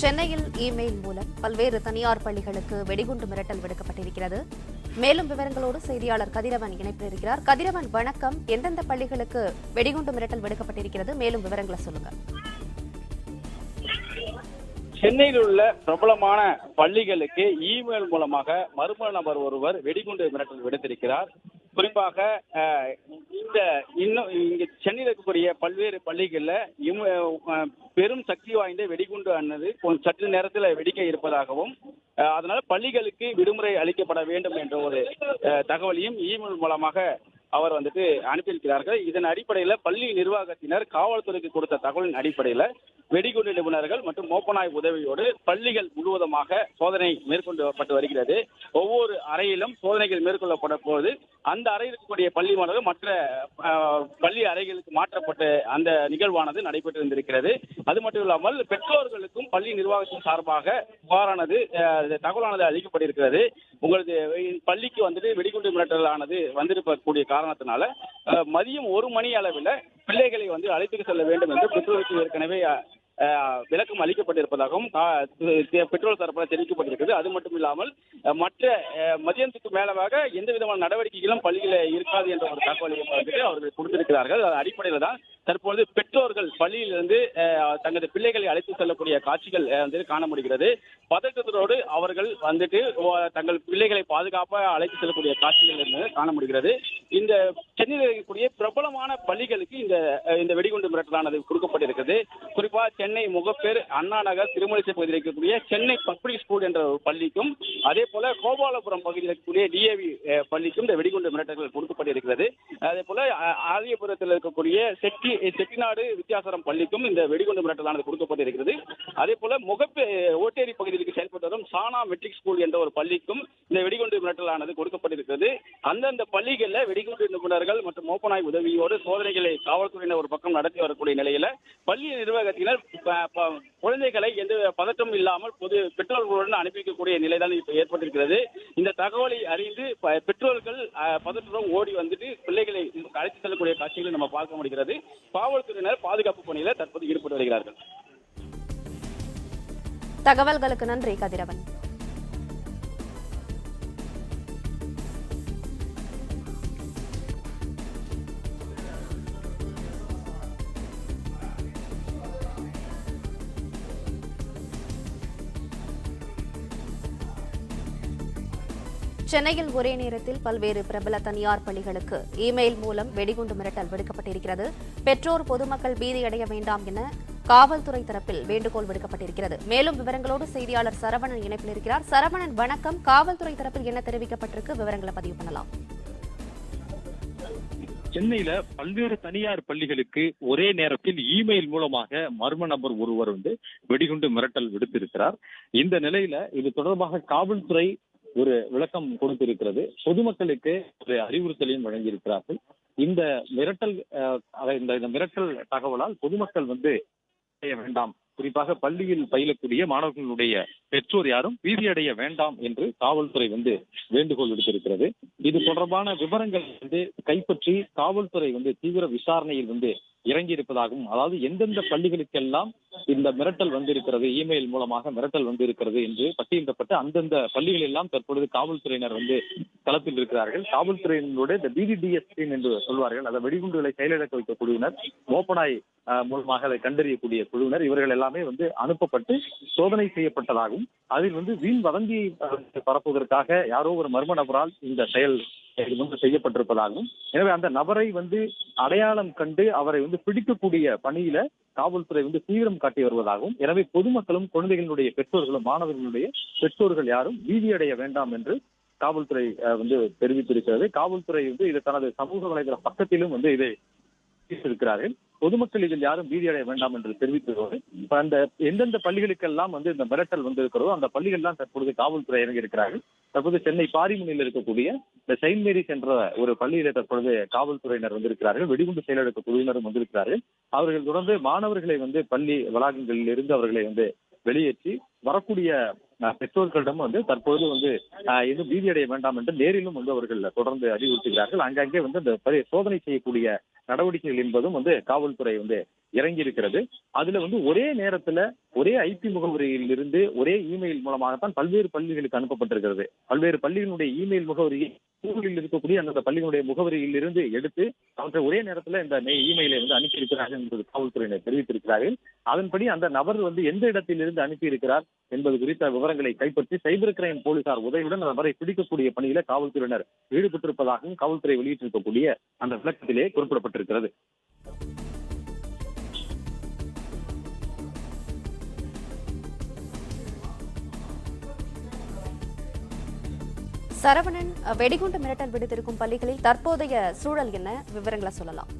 சென்னையில் இமெயில் மூலம் பல்வேறு தனியார் பள்ளிகளுக்கு வெடிகுண்டு மிரட்டல் விடுக்கப்பட்டிருக்கிறது. மேலும் விவரங்களோடு செய்தியாளர் கதிரவன் இணைப்பில் இருக்கிறார் கதிரவன் வணக்கம். எந்தெந்த பள்ளிகளுக்கு வெடிகுண்டு மிரட்டல் விடுக்கப்பட்டிருக்கிறது? மேலும் விவரங்களை சொல்லுங்க. சென்னையில் உள்ள பிரபலமான பள்ளிகளுக்கு இமெயில் மூலமாக மர்ம நபர் ஒருவர் வெடிகுண்டு மிரட்டல் விடுத்திருக்கிறார். குறிப்பாக இந்த இன்னும் இங்க சென்னையில் இருக்கக்கூடிய பல்வேறு பள்ளிகளில் பெரும் சக்தி வாய்ந்த வெடிகுண்டு ஆனது சற்று நேரத்தில் வெடிக்க இருப்பதாகவும் அதனால பள்ளிகளுக்கு விடுமுறை அளிக்கப்பட வேண்டும் என்ற ஒரு அஹ், தகவலையும் இமெயில் மூலமாக அவர் வந்துட்டு அனுப்பியிருக்கிறார்கள். இதன் அடிப்படையில் பள்ளி நிர்வாகத்தினர் காவல்துறைக்கு கொடுத்த தகவலின் அடிப்படையில் வெடிகுண்டு நிபுணர்கள் மற்றும் மோப்பநாய் உதவியோடு பள்ளிகள் முழுவதுமாக சோதனை மேற்கொள்ளப்பட்டு வருகிறது. ஒவ்வொரு அறையிலும் சோதனைகள் மேற்கொள்ளப்பட போது அந்த அறையில் இருக்கக்கூடிய பள்ளி மாணவர்கள் மற்ற பள்ளி அறைகளுக்கு மாற்றப்பட்ட அந்த நிகழ்வானது நடைபெற்று இருந்திருக்கிறது அது மட்டும் இல்லாமல் பெற்றோர்களுக்கும் பள்ளி நிர்வாகத்தின் சார்பாக புகாரானது தகவலானது அளிக்கப்பட்டிருக்கிறது. உங்களது பள்ளிக்கு வந்துட்டு வெடிகுண்டு மிரட்டலானது வந்திருக்கக்கூடிய காரணத்தினால மதியம் ஒரு மணி அளவில் பிள்ளைகளை வந்து அழைத்துக்கு செல்ல வேண்டும் என்று பெற்றோருக்கு ஏற்கனவே விளக்கம் அளிக்கப்பட்டிருப்பதாகவும் கா- தரப்பில் தெரிவிக்கப்பட்டிருக்கிறது. அது மட்டும் இல்லாமல் மற்ற மதியத்துக்கு மேலவாக எந்த விதமான நடவடிக்கைகளும் பள்ளியில் இருக்காது என்ற ஒரு தகவலை வந்துட்டு அவர்கள் கொடுத்திருக்கிறார்கள். அது அடிப்படையில் தான் தற்பொழுது பெற்றோர்கள் பள்ளியிலிருந்து அஹ், தங்களது பிள்ளைகளை அழைத்து செல்லக்கூடிய காட்சிகள் வந்து காண முடிகிறது. பதட்டத்தோடு அவர்கள் வந்துட்டு தங்கள் பிள்ளைகளை பாதுகாப்பாக அழைத்து செல்லக்கூடிய காட்சிகள் காண முடிகிறது. இந்த சென்னையில் இருக்கக்கூடிய பிரபலமான பள்ளிகளுக்கு இந்த இந்த வெடிகுண்டு மிரட்டலானது கொடுக்கப்பட்டிருக்கிறது. குறிப்பா சென்னை முகப்பேர் அண்ணா நகர் திருமலிசை பகுதியில் இருக்கக்கூடிய சென்னை பப்ளிக் ஸ்கூல் என்ற ஒரு பள்ளிக்கும் அதே போல கோபாலபுரம் பகுதியில் இருக்கக்கூடிய டிஏவி பள்ளிக்கும் இந்த வெடிகுண்டு மிரட்டல்கள் கொடுக்கப்பட்டிருக்கிறது. அதே போல ஆரியபுரத்தில் இருக்கக்கூடிய செட்டி செட்டிநாடு வித்தியாசரம் பள்ளிக்கும் இந்த வெடிகுண்டு மிரட்டலானது கொடுக்கப்பட்டிருக்கிறது. அதே போல முகப்பே ஓட்டேரி பகுதிக்கு செயல்பட்டு வரும் சானா மெட்ரிக் ஸ்கூல் என்ற ஒரு பள்ளிக்கும் இந்த வெடிகுண்டு மிரட்டலானது கொடுக்கப்பட்டிருக்கிறது. அந்தந்த பள்ளிகளில் வெடிகுண்டு நிபுணர்கள் மற்றும் மோப்பநாய் உதவியோடு சோதனைகளை காவல்துறையினர் ஒரு பக்கம் நடத்தி வரக்கூடிய நிலையில பள்ளி நிர்வாகத்தினர் குழந்தைகளை எந்த பதற்றமும் இல்லாமல் பொது பெற்றோர்களுடன் அனுப்பி வைக்கக்கூடிய நிலைதான் இப்ப ஏற்பட்டிருக்கிறது. இந்த தகவலை அறிந்து ப- பெற்றோர்கள் அஹ், பதற்றத்துடன் ஓடி வந்துட்டு பிள்ளைகளை அழைத்து செல்லக்கூடிய காட்சிகளை நம்ம பார்க்க முடிகிறது. காவல்துறையினர் பாதுகாப்பு பணியில தற்போது ஈடுபட்டு வருகிறார்கள். தகவல்களுக்கு நன்றி கதிரவன். சென்னையில் ஒரே நேரத்தில் பல்வேறு பிரபல தனியார் பள்ளிகளுக்கு இமெயில் மூலம் வெடிகுண்டு மிரட்டல் விடுக்கப்பட்டிருக்கிறது. பெற்றோர் பொதுமக்கள் பீதியடைய வேண்டாம் என காவல்துறை தரப்பில் வேண்டுகோள் விடுக்கப்பட்டிருக்கிறது. மேலும் விவரங்களோடு செய்தியாளர் சரவணன் இணைப்பில் இருக்கிறார். சரவணன் வணக்கம். காவல்துறை தரப்பில் என்ன தெரிவிக்கப்பட்டிருக்கு? விவரங்களை பதிவு பண்ணலாம். சென்னையில பல்வேறு தனியார் பள்ளிகளுக்கு ஒரே நேரத்தில் இமெயில் மூலமாக மர்ம நபர் ஒருவர் வந்து வெடிகுண்டு மிரட்டல் விடுத்திருக்கிறார். இந்த நிலையில இது தொடர்பாக காவல்துறை ஒரு விளக்கம் கொடுத்திருக்கிறது. பொதுமக்களுக்கு ஒரு அறிவுறுத்தலையும் வழங்கியிருக்கிறார்கள். இந்த மிரட்டல் இந்த இந்த மிரட்டல் தகவலால் பொதுமக்கள் வந்து செய்ய வேண்டாம். குறிப்பாக பள்ளியில் பயிலக்கூடிய மாணவர்களுடைய பெற்றோர் யாரும் பீதியடைய வேண்டாம் என்று காவல்துறை வந்து வேண்டுகோள் விடுத்திருக்கிறது. இது தொடர்பான விவரங்கள் வந்து கைப்பற்றி காவல்துறை வந்து தீவிர விசாரணையில் வந்து இறங்கி இருப்பதாகவும் அதாவது எந்தெந்த பள்ளிகளுக்கெல்லாம் இந்த மிரட்டல் வந்திருக்கிறது இமெயில் மூலமாக மிரட்டல் வந்திருக்கிறது என்று பட்டியலிடப்பட்டு அந்தந்த பள்ளிகள் எல்லாம் தற்பொழுது காவல்துறையினர் வந்து களத்தில் இருக்கிறார்கள். காவல்துறையினருடைய இந்த பிடிடிஎஸ் டீம் என்று சொல்வார்கள். அதை வெடிகுண்டுகளை செயலிழக்க வைக்க குழுவினர் மோப்பனாய் மூலமாக அதை கண்டறியக்கூடிய குழுவினர் இவர்கள் எல்லாமே வந்து அனுப்பப்பட்டு சோதனை செய்யப்பட்டதாகவும் அதில் வந்து வீண் வதந்தியை பரப்புவதற்காக யாரோ ஒரு மர்ம நபரால் இந்த செயல் இது வந்து செய்யப்பட்டிருப்பதாகவும் எனவே அந்த நபரை வந்து அடையாளம் கண்டு அவரை வந்து பிடிக்கக்கூடிய பணியில காவல்துறை வந்து தீவிரம் காட்டி வருவதாகவும் எனவே பொதுமக்களும் குழந்தைகளுடைய பெற்றோர்களும் மாணவர்களுடைய பெற்றோர்கள் யாரும் பீதியடைய வேண்டாம் என்று காவல்துறை வந்து தெரிவித்திருக்கிறது. காவல்துறை வந்து இது தனது சமூக வலைதள பக்கத்திலும் வந்து இதை இருக்கிறார்கள் பொதுமக்கள் இதில் யாரும் பீதியடைய வேண்டாம் என்று தெரிவித்ததோடு இப்ப அந்த எந்தெந்த பள்ளிகளுக்கெல்லாம் வந்து இந்த மிரட்டல் வந்திருக்கிறதோ அந்த பள்ளிகள் தான் தற்பொழுது காவல்துறை இறங்கி இருக்கிறார்கள் தற்போது சென்னை பாரிமுனையில் இருக்கக்கூடிய இந்த செயின்ட் மேரிஸ் என்ற ஒரு பள்ளியில தற்பொழுது காவல்துறையினர் வந்திருக்கிறார்கள் வெடிகுண்டு செயலெடுக்க குழுவினரும் வந்திருக்கிறார்கள். அவர்கள் தொடர்ந்து மாணவர்களை வந்து பள்ளி வளாகங்களில் இருந்து அவர்களை வந்து வெளியேற்றி வரக்கூடிய பெற்றோர்களிடம் வந்து தற்பொழுது வந்து எதுவும் எதுவும் பீதியடைய வேண்டாம் என்று நேரிலும் வந்து அவர்கள் தொடர்ந்து அறிவுறுத்துகிறார்கள். அங்கங்கே வந்து அந்த பரி- சோதனை செய்யக்கூடிய நடவடிக்கைகள் என்பதும் வந்து காவல்துறை வந்து இறங்கி இருக்கிறது அதுல வந்து ஒரே நேரத்துல ஒரே ஐபி முகவரியில் இருந்து ஒரே இமெயில் மூலமாகத்தான் பல்வேறு பள்ளிகளுக்கு அனுப்பப்பட்டிருக்கிறது. பல்வேறு பள்ளிகளுடைய இமெயில் முகவரியை கூகுளில் இருக்கக்கூடிய அந்த பள்ளிகளுடைய முகவரியில் இருந்து எடுத்து அவற்றை ஒரே நேரத்துல இந்த இமெயிலை வந்து அனுப்பி இருக்கிறார்கள் என்பது காவல்துறையினர் தெரிவித்திருக்கிறார்கள். அதன்படி அந்த நபர் வந்து எந்த இடத்திலிருந்து அனுப்பி இருக்கிறார் என்பது குறித்த விவரங்களை கைப்பற்றி சைபர் கிரைம் போலீசார் உதவியுடன் அந்த நபரை பிடிக்கக்கூடிய பணியில காவல்துறையினர் ஈடுபட்டிருப்பதாகவும் காவல்துறை வெளியிட்டிருக்கக்கூடிய அந்த விளக்கத்திலே குறிப்பிடப்பட்டிருக்கிறது சரவணன் அஹ், வெடிகுண்டு மிரட்டல் விடுத்திருக்கும் பள்ளிகளில் தற்போதைய சூழல் என்ன? விவரங்களை சொல்லலாம்.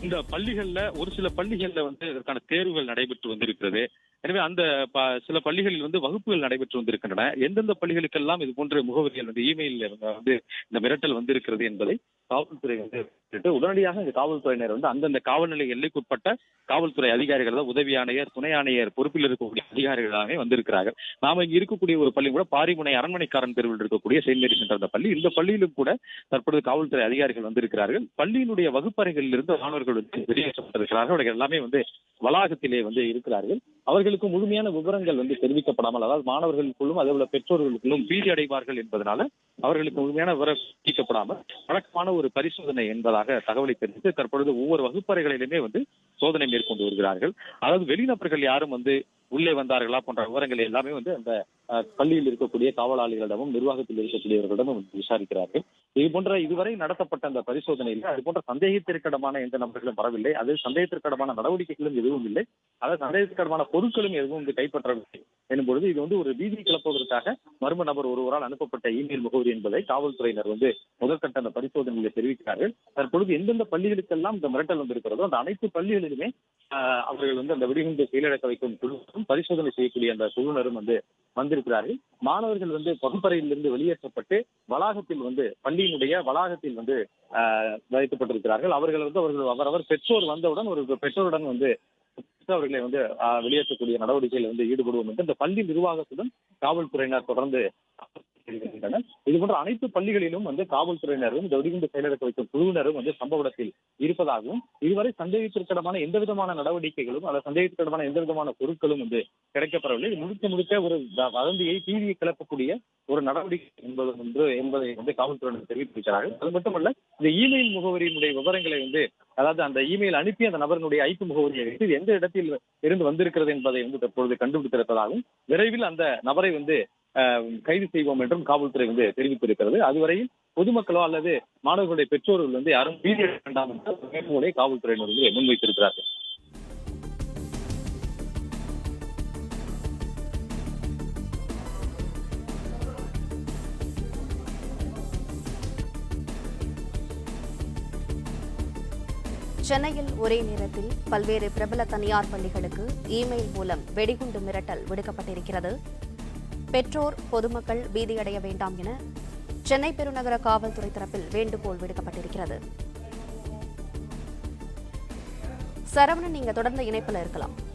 இந்த பள்ளிகள்ல ஒரு சில பள்ளிகள்ல வந்து இதற்கான தேர்வுகள் நடைபெற்று வந்திருக்கிறது. எனவே அந்த ப- சில பள்ளிகளில் வந்து வகுப்புகள் நடைபெற்று வந்திருக்கின்றன. எந்தெந்த பள்ளிகளுக்கெல்லாம் இது போன்ற முகவரிகள் வந்து இமெயில் வந்து இந்த மிரட்டல் வந்திருக்கிறது என்பதை காவல்துறை வந்து கேட்டு உடனடியாக இந்த காவல்துறையினர் வந்து அந்தந்த காவல் நிலைய எல்லைக்குட்பட்ட காவல்துறை அதிகாரிகள் தான் உதவி ஆணையர் துணை ஆணையர் பொறுப்பில் இருக்கக்கூடிய அதிகாரிகளாகவே வந்திருக்கிறார்கள். நாம இங்க இருக்கக்கூடிய ஒரு பள்ளி கூட பாரிமுனை அரண்மனைக்காரன் தெருவில் இருக்கக்கூடிய செயின்ட் மேரிஸ் என்ற அந்த பள்ளி இந்த பள்ளியிலும் கூட தற்பொழுது காவல்துறை அதிகாரிகள் வந்திருக்கிறார்கள். பள்ளியினுடைய வகுப்பறைகளில் இருந்து மாணவர்கள் வந்து வெளியேற்றப்பட்டிருக்கிறார்கள். அவர்கள் எல்லாமே வந்து வளாகத்திலே வந்து இருக்கிறார்கள். அவர்களுக்கு முழுமையான விவரங்கள் வந்து தெரிவிக்கப்படாமல் அதாவது மாணவர்களுக்குள்ளும் அதே போல பெற்றோர்களுக்குள்ளும் பீதி அடைவார்கள் என்பதனால அவர்களுக்கு முழுமையான விவரம் தெரிவிக்கப்படாமல் வழக்கமான ஒரு பரிசோதனை என்பதால் என்பதாக தகவலை தெரிவித்து தற்பொழுது ஒவ்வொரு வகுப்பறைகளிலுமே வந்து சோதனை மேற்கொண்டு வருகிறார்கள். அதாவது வெளிநபர்கள் யாரும் வந்து உள்ளே வந்தார்களா போன்ற விவரங்கள் எல்லாமே வந்து அந்த பள்ளியில் இருக்கக்கூடிய காவலாளிகளிடமும் நிர்வாகத்தில் இருக்கக்கூடியவர்களிடமும் விசாரிக்கிறார்கள். இது போன்ற இதுவரை நடத்தப்பட்ட அந்த பரிசோதனையில் அது போன்ற சந்தேகத்திற்கிடமான எந்த நபர்களும் வரவில்லை. அது சந்தேகத்திற்கிடமான நடவடிக்கைகளும் எதுவும் இல்லை. அதாவது சந்தேகத்திற்கிடமான பொருட்களும் எதுவும் வந்து கைப்பற்றவில்லை எனும் பொழுது இது வந்து ஒரு பீதி கிளப்புவதற்காக மர்ம நபர் ஒருவரால் அனுப்பப்பட்ட இமெயில் முகவரி என்பதை காவல்துறையினர் வந்து முதற்கட்ட அந்த பரிசோதனையில் தெரிவிக்கிறார்கள். தற்பொழுது எந்தெந்த பள்ளிகளுக்கெல்லாம் இந்த மிரட்டல் வந்திருக்கிறதோ அந்த அனைத்து பள்ளிகளிலுமே அவர்கள் வந்து அந்த வெடிகுண்டு செயலிழக்க வைக்கும் குழுவும் பரிசோதனை செய்யக்கூடிய அந்த குழுவினரும் வந்து வந்திருக்கிறார்கள். மாணவர்கள் வந்து வகுப்பறையிலிருந்து வெளியேற்றப்பட்டு வளாகத்தில் வந்து பள்ளியினுடைய வளாகத்தில் வந்து ஆஹ், வைக்கப்பட்டிருக்கிறார்கள். அவர்கள் வந்து அவர்கள் அவரவர் பெற்றோர் வந்தவுடன் ஒரு பெற்றோருடன் வந்து அவர்களை வந்து ஆஹ், வெளியேற்றக்கூடிய நடவடிக்கையில் வந்து ஈடுபடுவோம் என்று இந்த பள்ளி நிர்வாகத்துடன் காவல்துறையினர் தொடர்ந்து வருகின்றனர். இது போன்ற அனைத்து பள்ளிகளிலும் வந்து காவல்துறையினரும் இந்த வெடிகுண்டு செயலிழக்க வைக்கும் குழுவினரும் வந்து சம்பவ இடத்தில் இருப்பதாகவும் இதுவரை சந்தேகத்திற்கிடமான எந்த விதமான நடவடிக்கைகளும் அல்லது சந்தேகத்திற்கிடமான எந்த விதமான பொருட்களும் வந்து கிடைக்கப்படவில்லை முழுக்க முழுக்க ஒரு வதந்தியை தீவியை கிளப்பக்கூடிய ஒரு நடவடிக்கை என்பது ஒன்று என்பதை வந்து காவல்துறையினர் தெரிவித்திருக்கிறார்கள் அது மட்டுமல்ல இந்த இமெயில் முகவரியினுடைய விவரங்களை வந்து அதாவது அந்த இமெயில் அனுப்பி அந்த நபரினுடைய ஐபி முகவரியை வைத்து எந்த இடத்தில் இருந்து வந்திருக்கிறது என்பதை வந்து தற்பொழுது கண்டுபிடித்திருப்பதாகவும் விரைவில் அந்த நபரை வந்து கைது செய்வோம் என்றும் காவல்துறை வந்து தெரிவித்திருக்கிறது. அதுவரையில் பொதுமக்களோ அல்லது மாணவர்களுடைய பெற்றோர்கள் வந்து யாரும் பீதி வேண்டாம் என்று வேண்டுகோளை காவல்துறையினர் வந்து முன்வைத்திருக்கிறார்கள். சென்னையில் ஒரே நேரத்தில் பல்வேறு பிரபல தனியார் பள்ளிகளுக்கு இமெயில் மூலம் வெடிகுண்டு மிரட்டல் விடுக்கப்பட்டிருக்கிறது. பெற்றோர் பொதுமக்கள் பீதியடைய வேண்டாம் என சென்னை பெருநகர காவல்துறை தரப்பில் வேண்டுகோள் விடுக்கப்பட்டிருக்கிறது. சரவணன் நீங்க தொடர்ந்து இணைப்பில் இருக்கலாம்.